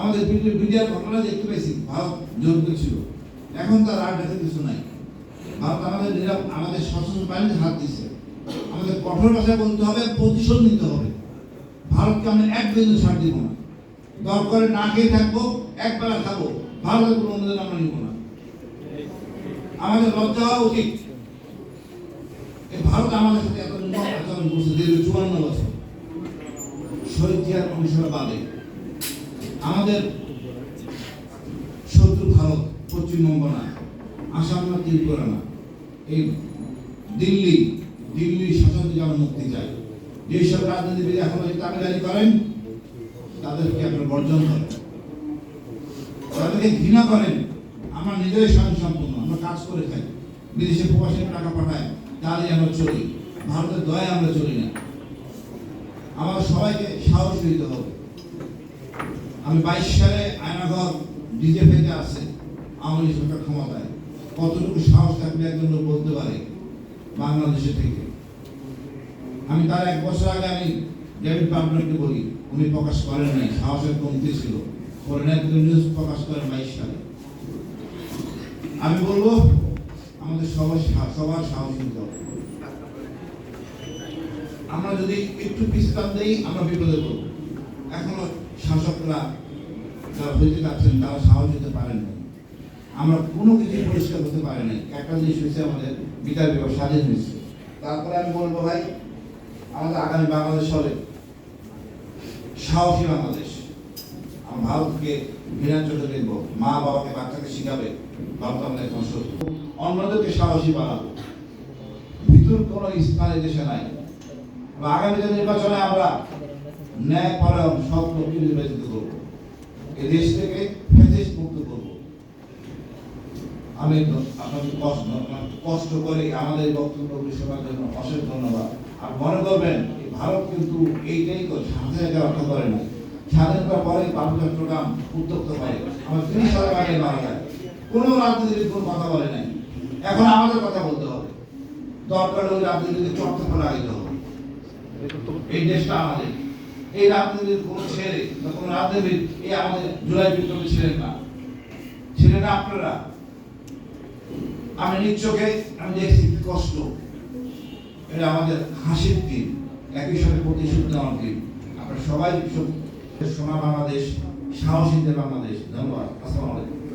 আমাদের মিডিয়ার ঘটনা দেখতে পেয়েছি ভারত জড়িত ছিল। এখন তার আর দেখে কিছু নাই। ভারত আমাদের আমাদের সশস্ত্র বাহিনীতে হাত দিচ্ছে আমাদের কঠোর ভাষায় বলতে হবে, প্রতিশোধ নিতে হবে। ভারতকে আমরা এক বিন্দু ছাড় দিব না। দরকারে না খেয়ে থাকব, এক বেলা খাব। ভারতের কোনো অনুদান আমরা নিব না। আমাদের লজ্জা হওয়া উচিত। ভারত আমাদের সাথে এত আচরণ করছে, দীর্ঘ চুয়ান্ন বছর। শহীদ জিয়ার অনুসরণ বাদে। আমাদের শত্রু ভারত পশ্চিমবঙ্গ না আসাম না ত্রিপুরা না, এই দিল্লি দিল্লি শাসন থেকে আমরা মুক্তি চাই যেসব রাজনীতিবিদ এখন ওই দাবিদারি করেন, তাদেরকে আপনার বর্জন করেন। তাদেরকে ঘৃণা করেন, আমরা নিজেরাই স্বয়ং সম্পূর্ণ আমরা কাজ করে খাই, বিদেশে প্রবাসী টাকা পাঠায় তাহলে আমরা চলি, ভারতের দয়ায় আমরা চলি না। আমার সবাইকে সাহস দিতে হবে। আমি বাইশ সালে আয়নাঘর ডিজেপিতে আছে, আওয়ামী লীগ সরকার ক্ষমতায়, কতটুকু সাহস থাকলে একজন লোক বলতে পারে বাংলাদেশে থেকে? আমি তার এক বছর আগে আমি ডেভিড পাবনারকে বলি, উনি প্রকাশ করেন নাই, সাহসের কমতি ছিল। নিউজ প্রকাশ করেন বাইশ সালে। আমি বলব, আমাদের সবার সবার সাহস নিতে আমরা যদি একটু পিছতাম দেই আমরা বিপদে পড়ব। এখনও শাসকরা যারা হইতে যাচ্ছেন তারা সাহস দিতে পারেন না আমরা কোনো কিছু পরিষ্কার করতে পারি নাই। একটা জিনিস হয়েছে, আমাদের বিচার বিভাগ স্বাধীন হয়েছে। তারপরে আমি বলব ভাই, আমাদের আগামী বাংলাদেশ হবে সাহসী বাংলাদেশ। আমরা ভারতকে ঘৃণার চোখে দেখব। মা বাবাকে, বাচ্চাকে শিখাবে, ভারত আমাদের এখন শত্রু অন্যদেরকে সাহসী বানাবো। ভিতর কোনো স্থানে দেশে নাই। আগামী নির্বাচনে আমরা ন্যায় পরায়ণ সব লোককে নির্বাচিত করব। এই থেকে ফেসিস মুক্ত করব। আমি আপনাকে কষ্ট কষ্ট করে আমাদের এই বক্তব্যগুলি শোনার জন্য অশেষ ধন্যবাদ। আর মনে করবেন ভারত কিন্তু এইটাই করে স্বাধীনতা রক্ষা করে না। স্বাধীনতার পরে বাবু চট্টগ্রাম উত্তপ্ত হয়। আমার সালের আগে মারা যায়। কোনো রাজনীতিবিদ কোনো কথা বলে নাই। এখন আমাদের কথা বলতে হবে। দরকার হলে রাজনীতিকে চর্চা করে আগে হবে। এই দেশটা আমাদের। এই রাজনীতির কোনো ছেলে বা কোনো রাজনীতিবিদ এই আমাদের জুলাই বিপ্লবী ছিলেন না। ছিলেন না আপনারা, আমি নিজ চোখে, আমি দেখছি কষ্ট। এটা আমাদের হাসির দিন, একই সাথে প্রতিশোধ নেওয়ার দিন। আপনারা সবাই সোনা বাংলাদেশ সাহসীদের বাংলাদেশ। ধন্যবাদ। আসসালামু আলাইকুম।